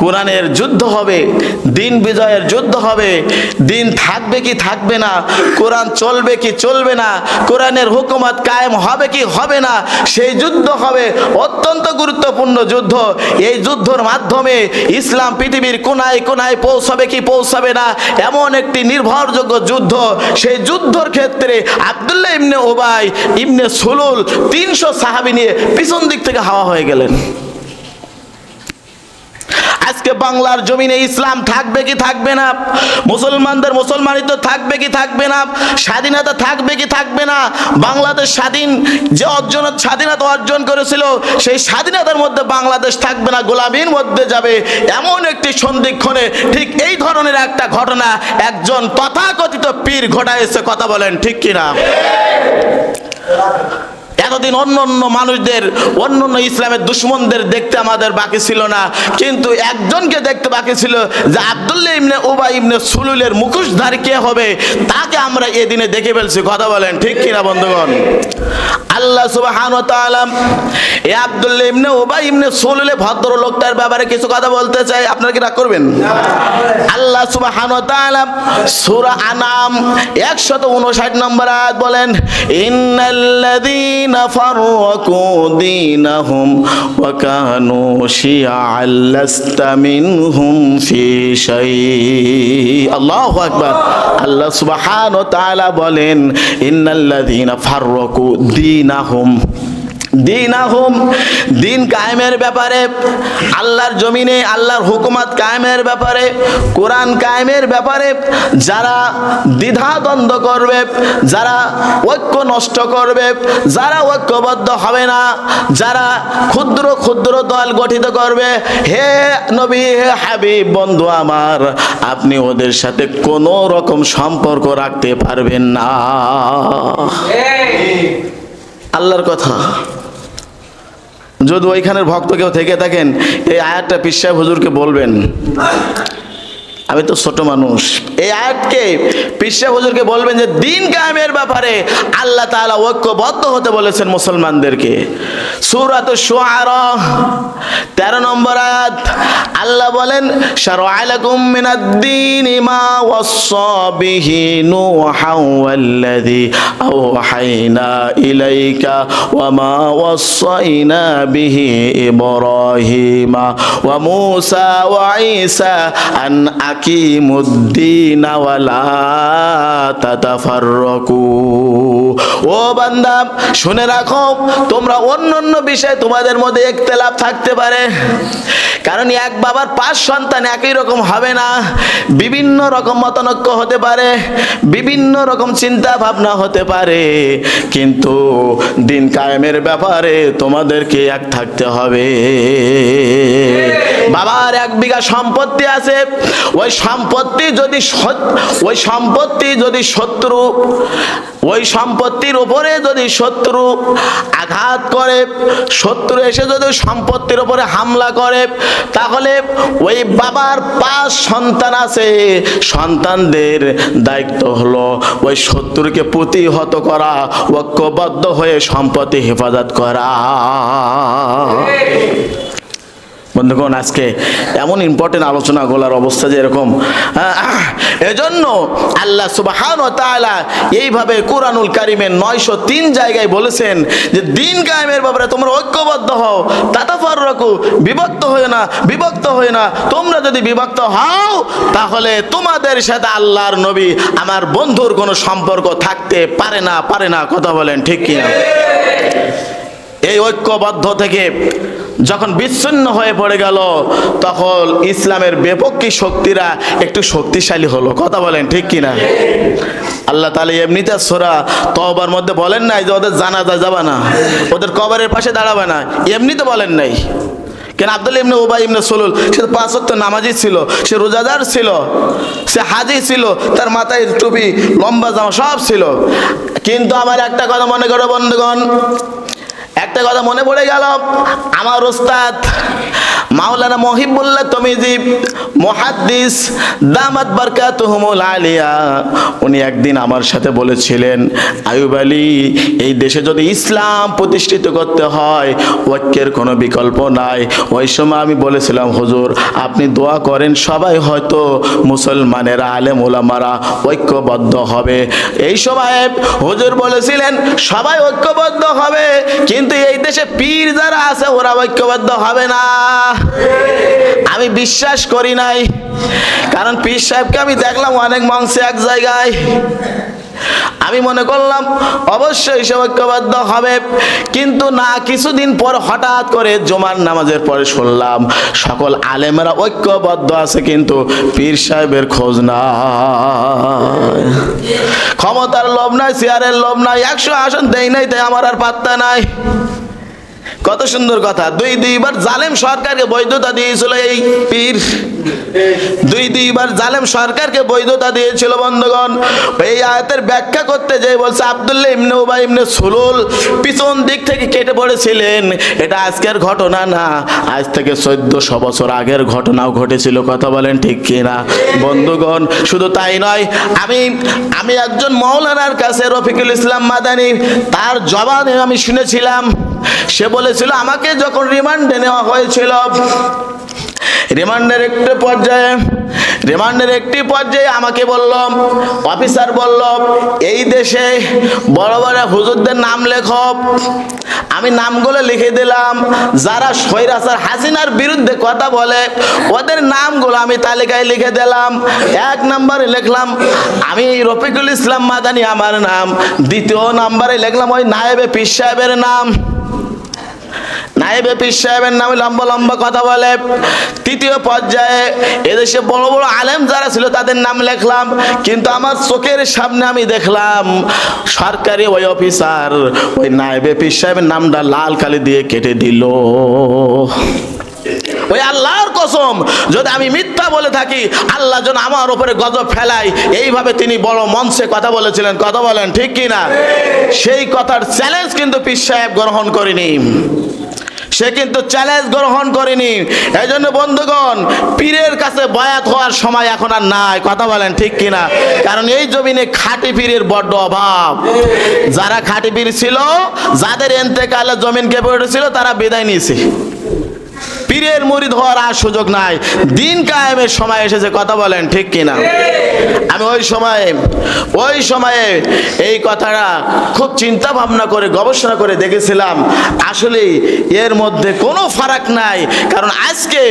কোরআনের যুদ্ধ হবে, দিন বিজয়ের যুদ্ধ হবে, দিন থাকবে কি থাকবে না, কোরআন চলবে কি চলবে না, কোরআনের হুকুমত কায়েম হবে কি হবে না, সেই যুদ্ধ হবে অত্যন্ত গুরুত্বপূর্ণ যুদ্ধ। এই যুদ্ধর মাধ্যমে ইসলাম পৃথিবীর কোনায় কোনায় পৌঁছাবে কি পৌঁছাবে না, এমন একটি নির্ভরযোগ্য যুদ্ধ। সেই যুদ্ধর ক্ষেত্রে আবদুল্লাহ ইমনে ওবাই ইমনে সুলুল তিনশো সাহাবি নিয়ে পিছন দিক থেকে হাওয়া হয়ে গেলেন। আজকে বাংলার জমিনে ইসলাম থাকবে কি থাকবে না? মুসলমানদের মুসলমানিত্ব থাকবে কি থাকবে না? স্বাধীনতা থাকবে কি থাকবে না? বাংলাদেশ স্বাধীন, যে অর্জন, স্বাধীনতা অর্জন করেছিল, সেই স্বাধীনতার মধ্যে বাংলাদেশ থাকবে না, গোলামীর মধ্যে যাবে। এমন একটি সন্ধিক্ষণে ঠিক এই ধরনের একটা ঘটনা একজন তথাকথিত পীর ঘটাইছে কথা বলেন, ঠিক কিনা? এতদিন অন্য অন্য মানুষদের, অন্য অন্য ইসলামের দুশ্মনদের দেখতে আমাদের বাকি ছিল না। কিন্তু একজনকে দেখতে বাকি ছিল যে আবদুল্লাহ ইবনে উবাই ইবনে সুলুলের মুখোশধারী কে হবে, তাকে আমরা এদিনে দেখে ফেলছি। কথা বলেন, ঠিক কিনা বন্ধুগণ? আল্লাহ তাআলা এই আবদুল্লাহ ইবনে উবাই ইবনে সুলুলে ভদ্র লোকটার ব্যাপারে কিছু কথা বলতে চাই। আপনারা কি রাগ করবেন? আল্লাহ তাআলা সূরা আনাম 159 নম্বর আয়াত বলেন, ইন্নাল্লাযীনা ফাররাকু দীনাহুম ওয়া কানু শিয়া'আন লাস্তা মিনহুম ফি শাই আল্লাহু আকবার আল্লাহ সুবহানাহু ওয়া তাআলা বলেন ইন্নাল্লাযীনা ফাররাকু দীনাহুম দিন আহম দিন কায়েমের ব্যাপারে আল্লাহর জমিনে আল্লাহর হুকুমত কায়েমের ব্যাপারে কোরআন কায়েমের ব্যাপারে যারা দ্বিধাদ্বন্দ্ব করবে যারা ঐক্য নষ্ট করবে যারা ঐক্যবদ্ধ হবে না যারা ক্ষুদ্র ক্ষুদ্র দল গঠিত করবে হে নবী হে হাবিব বন্ধু আমার আপনি ওদের সাথে কোনো রকম সম্পর্ক রাখতে পারবেন না। আল্লাহর কথা। যদি ওইখানের ভক্ত কেউ থেকে থাকেন, এই আয়াতটা পিসাহ হুজুরকে বলবেন। আমি তো ছোট মানুষ। এই আয়াতকে পিসা হুজুরকে বলবেন যে, দিন কায়েমের ব্যাপারে আল্লাহ তাআলা ঐক্যবদ্ধ হতে বলেছেন মুসলমানদেরকে। সূরাত শুআরা 13 নম্বর আয়াত, আল্লাহ বলেন, শারআ লাকুম মিনাদ-দীন মা ওয়াসসা বিহি নূহা ওয়াল্লাযী আওহাইনা ইলাইকা ওয়া মা ওয়াসাইনা বিহি ইব্রাহিমা ওয়া মূসা ওয়া ঈসা আন আকিমুদ্দিন ওয়ালা তাতাফাররাকু। ও বান্দা, শুনে রাখো, তোমরা অন্য অন্য বিষয়ে তোমাদের মধ্যে একতেলাপ থাকতে পারে। কারণ এক বাবার পাঁচ সন্তান একই রকম হবে না। বিভিন্ন রকম মতানৈক্য হতে পারে, বিভিন্ন রকম চিন্তা ভাবনা হতে পারে। কিন্তু দিন কায়েমের ব্যাপারে তোমাদেরকে এক থাকতে হবে। বাবার এক বিঘা সম্পত্তি আছে। ওই সম্পত্তি যদি ওই সম্পত্তি যদি শত্রু, ওই সম্পত্তির উপরে যদি শত্রু আঘাত করে শত্রু এসে যদি সম্পত্তির উপরে হামলা করে, তাহলে ওই বাবার পাঁচ সন্তান আছে। সন্তানদের দায়িত্ব হলো ওই শত্রুকে প্রতিহত করা, ঐক্যবদ্ধ হয়ে সম্পত্তি হেফাজত করা। বন্ধুগণ, আজকে এমন ইম্পর্টেন্ট আলোচনা গোলার অবস্থা যে এরকম। এজন্য আল্লাহ সুবাহান ও তাআলা এইভাবে কোরআনুল কারিমের নয়শো তিন জায়গায় বলেছেন যে, দিন কায়েমের ব্যাপারে তোমরা ঐক্যবদ্ধ হও। তাতাফার রাখো বিভক্ত হয়ে না, বিভক্ত হয়ে না। তোমরা যদি বিভক্ত হও, তাহলে তোমাদের সাথে আল্লাহর নবী আমার বন্ধুর কোনো সম্পর্ক থাকতে পারে না পারে না। কথা বলেন ঠিক কিনা? এই ঐক্যবদ্ধ থেকে যখন বিচ্ছিন্ন হয়ে পড়ে গেল, তখন ইসলামের বিপক্ষী শক্তিরা একটু শক্তিশালী হলো। কথা বলেন, ঠিক কিনা? আল্লাহ তাহলে এমনিতে সোরা তবার মধ্যে বলেন নাই যে ওদের জানাজা যাবে না, ওদের কবরের পাশে দাঁড়াবে না, এমনিতে বলেন নাই। কেন আব্দুল ইবনে উবাই ইবনে সলুল, সে তো পাঁচ ওয়াক্ত নামাজি ছিল, সে রোজাদার ছিল, সে হাজি ছিল, তার মাথায় টুপি, লম্বা জামা সব ছিল। কিন্তু আমার একটা কথা মনে করো বন্ধুগণ একটা কথা মনে পড়ে গেল আমার ওস্তাদ মাওলানা মহিবুল্লাহ তমিজি, মহাদ্দিস দামাত বারকাতুহুমুল আলিয়া। উনি একদিন আমার সাথে বলেছিলেন, আয়ুব আলী, এই দেশে যদি ইসলাম প্রতিষ্ঠিত করতে হয়, ঐক্যের কোনো বিকল্প নাই। ওই সময় আমি বলেছিলাম, হুজুর, আপনি দোয়া করেন, সবাই হয়তো মুসলমানেরা আলেম ওলামারা ঐক্যবদ্ধ হবে। এই সময় হুজুর বলেছিলেন, সবাই ঐক্যবদ্ধ হবে, কিন্তু এই দেশে পীর যারা আছে, ওরা ঐক্যবদ্ধ হবে না। আমি বিশ্বাস করি নাই। কারণ পীর সাহেবকে আমি দেখলাম অনেক মাংসে এক জায়গায়। আমি মনে করলাম, অবশ্যই সে ঐক্যবদ্ধ হবে। কিন্তু না, কিছুদিন পর হঠাৎ করে জুমার নামাজের পরে শুনলাম, সকল আলেমেরা ঐক্যবদ্ধ আছে, কিন্তু পীর সাহেবের খোঁজ না ক্ষমতার লোভ নাই, চেয়ারের লোভ নাই, একশো আসন দেই নাই, তাই আমার আর পাত্তা নাই। কত সুন্দর কথা। দুই দুইবার জালেম সরকারকে বৈধতা দিয়েছিল এই পীর। দুই দুইবার জালেম সরকারকে বৈধতা দিয়েছিল বন্ধুগণ। এই আয়াতের ব্যাখ্যা করতে যে বলছে, আব্দুল্লাহ ইবনে উবাই ইমনে সুলুল পিছন দিক থেকে কেটে পড়েছিলেন। এটা আজকের ঘটনা না। আজ থেকে চোদ্দশো বছর আগের ঘটনাও ঘটেছিল। কথা বলেন ঠিক কিনা? বন্ধুগণ, শুধু তাই নয়, আমি আমি একজন মৌলানার কাছে রফিকুল ইসলাম মাদানি, তার জবানে আমি শুনেছিলাম। সে বলেছিল, আমাকে যখন রিমান্ডে নেওয়া হয়েছিল রিমান্ডের একটি পর্যায়ে রিমান্ডের একটি পর্যায়ে আমাকে বলল অফিসার বলল, এই দেশে বড় বড় হুজুরদের নাম লেখো। আমি নামগুলো লিখে দিলাম। যারা সৈরাসার হাসিনার বিরুদ্ধে কথা বলে, ওদের নামগুলো আমি তালিকায় লিখে দিলাম। এক নম্বরে লিখলাম, আমি রফিকুল ইসলাম মাদানি, আমার নাম। দ্বিতীয় নম্বরে লিখলাম, ওই নায়েবে পীর সাহেবের নাম। নাইবে পীর সাহেবের নামে লম্বা লম্বা কথা বলে। তৃতীয় পর্যায়ে এদেশে বড় বড় আলেম যারা ছিল তাদের নাম লিখলাম, কিন্তু আমার চোখের সামনে আমি দেখলাম, সরকারি ওই অফিসার ওই নাইবে পীর সাহেবের নামটা লাল কালি দিয়ে কেটে দিল। ওই আল্লাহর কসম, যদি আমি মিথ্যা বলে থাকি, আল্লাহ যেন আমার উপরে গজব ফেলায়। এইভাবে তিনি বড় মঞ্চে কথা বলেছিলেন। কথা বলেন ঠিক কি না সেই কথার চ্যালেঞ্জ কিন্তু পীর সাহেব গ্রহণ করেনি। সে কিন্তু চ্যালেঞ্জ গ্রহণ করেনি। এই জন্য বন্ধুগণ, পীরের কাছে বয়াত হওয়ার সময় এখন আর নাই। কথা বলেন ঠিক কিনা? কারণ এই জমিনে খাঁটি পীরের বড্ড অভাব। যারা খাঁটি পীর ছিল, যাদের এন্তেকালে জমিন কেঁপে উঠেছিল, তারা বিদায় নিয়েছে। পীরের মুরিদ হওয়ার আর সুযোগ নাই। দিন কায়েমের সময় এসেছে, কথা বলেন, ঠিক কিনা? আমি ওই সময়ে ওই সময়ে এই কথাটা খুব চিন্তা ভাবনা করে, গবেষণা করে দেখেছিলাম। আসলে এর মধ্যে কোনো ফারাক নাই, কারণ আজকে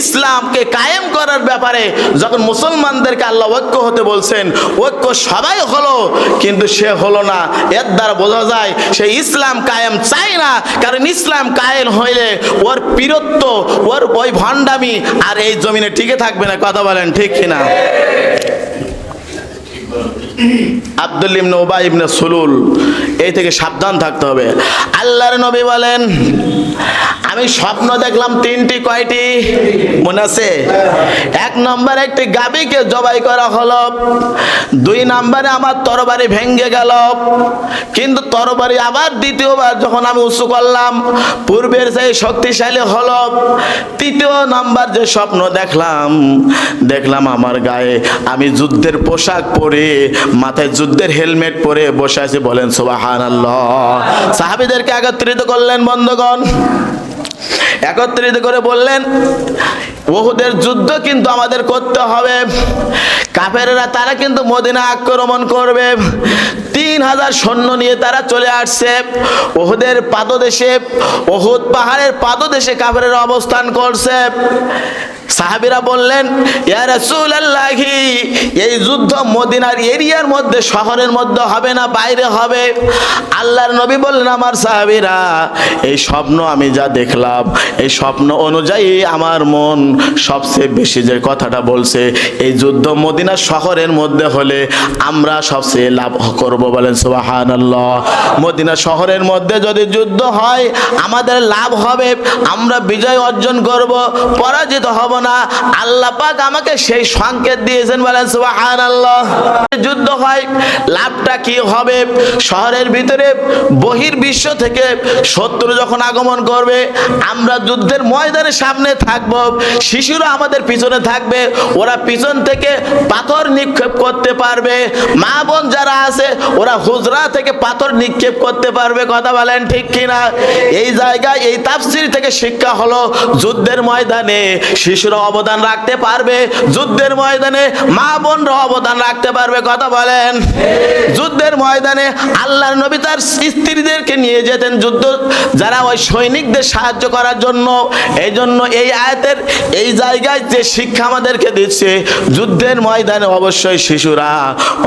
ইসলামকে কায়েম করার ব্যাপারে যখন মুসলমানদেরকে আল্লাহ ঐক্য হতে বলছেন, ঐক্য সবাই হলো, কিন্তু সে হলো না। এর দ্বারা বোঝা যায়, সে ইসলাম কায়েম চায় না, কারণ ইসলাম কায়েম হইলে ওর বীরত্ব ওর ওই ভণ্ডামি আর এই জমিনে টিকে থাকবে না, কথা বলেন ঠিক কিনা? আব্দুল ইবনে উবাই ইবনে সুলুল, এই থেকে সাবধান থাকতে হবে। আল্লাহর নবী বলেন আমি স্বপ্ন দেখলাম তিনটি, কয়টি? মনে আছে? এক নম্বর একটি গাবিকে জবাই করা হলো। দুই নম্বরে আমার তরবারি ভেঙ্গে গেল। কিন্তু তরবারি আবার দ্বিতীয়বার যখন আমি উঁচু করলাম, পূর্বের সেই শক্তিশালী হলো। তৃতীয় নাম্বার যে স্বপ্ন দেখলাম দেখলাম আমার গায়ে আমি যুদ্ধের পোশাক পরে, মাথায় যুদ্ধের হেলমেট পরে বসে আছি বলেন সোবাহান আল্লাহ সাহাবিদেরকে একত্রিত করলেন বন্ধগণ। একত্রিত করে বললেন, ওহুদের যুদ্ধ কিন্তু আমাদের করতে হবে। কাফেরেরা তারা কিন্তু মদিনা আক্রমণ করবে। তিন হাজার সৈন্য নিয়ে তারা চলে আসছে। ওহুদের পাদদেশে, ওহুদ পাহাড়ের পাদদেশে কাফেরেরা অবস্থান করছে। সাহাবিরা বললেন এই যুদ্ধ মদিনার এরিয়ার মধ্যে, শহরের মধ্যে হবে না, বাইরে হবে? আল্লাহর নবী বললেন, আমার সাহাবিরা, এই স্বপ্ন আমি যা দেখলাম, এই স্বপ্ন অনুযায়ী আমার মন সবচেয়ে বেশি যে কথাটা বলছে, এই যুদ্ধ মদিনা শহরের মধ্যে হলে আমরা সবচেয়ে লাভ করব। বলেন, সুবহানাল্লাহ। মদিনা শহরের মধ্যে যদি যুদ্ধ হয়, আমাদের লাভ হবে, আমরা বিজয় অর্জন করব, পরাজিত হব না, আল্লাহ পাক আমাকে সেই সংকেত দিয়েছেন বলেন, সুবহানাল্লাহ। যুদ্ধ হয়, লাভটা কি হবে? শহরের ভিতরে বহির বিশ্ব থেকে শত্রু যখন আগমন করবে, আমরা যুদ্ধের ময়দানের সামনে থাকব, শিশুরা আমাদের পিছনে থাকবে, ওরা পিছন থেকে পাথর নিক্ষেপ করতে পারবে। মা বোন যারা আছে, ওরা হুজরা থেকে পাথর নিক্ষেপ করতে পারবে, কথা বলেন ঠিক কিনা? এই জায়গায়, এই তাফসির থেকে শিক্ষা হলো, যুদ্ধের ময়দানে শিশুরা অবদান রাখতে পারবে। যুদ্ধের ময়দানে মা বোনরা অবদান রাখতে পারবে, কথা বলেন। যুদ্ধের ময়দানে আল্লাহর নবী তার স্ত্রীদেরকে নিয়ে যেতেন যুদ্ধ, যারা ওই সৈনিকদের সাহায্য করার জন্য। এই জন্য এই আয়াতের এই জায়গায় যে শিক্ষা আমাদেরকে দিচ্ছে, যুদ্ধের ময়দানে অবশ্যই শিশুরা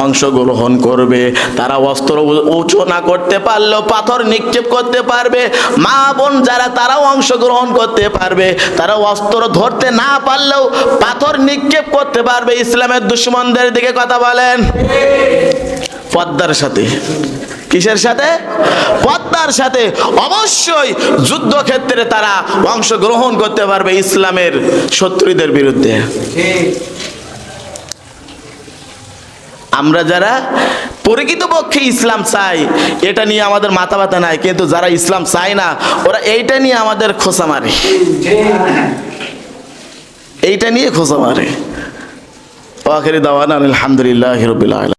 অংশগ্রহণ করবে। তারা অস্ত্র উঁচু না করতে পারলেও পাথর নিক্ষেপ করতে পারবে। মা বোন যারা, তারাও অংশগ্রহণ করতে পারবে। তারা অস্ত্র ধরতে না পারলেও পাথর নিক্ষেপ করতে পারবে ইসলামের দুশ্মনদের দিকে কথা বলেন। পদ্মার সাথে। কিসের সাথে? পদ্মার সাথে। অবশ্যই যুদ্ধক্ষেত্রে তারা অংশগ্রহণ করতে পারবে ইসলামের শত্রুদের বিরুদ্ধে। আমরা যারা প্রকৃতপক্ষে ইসলাম চাই, এটা নিয়ে আমাদের মাথা ব্যথা নাই, কিন্তু যারা ইসলাম চায় না, ওরা এইটা নিয়ে আমাদের খোসা মারে। এইটা নিয়ে খোঁজা মারে। আখেরি দাওয়ান আলহামদুলিল্লাহ রবিল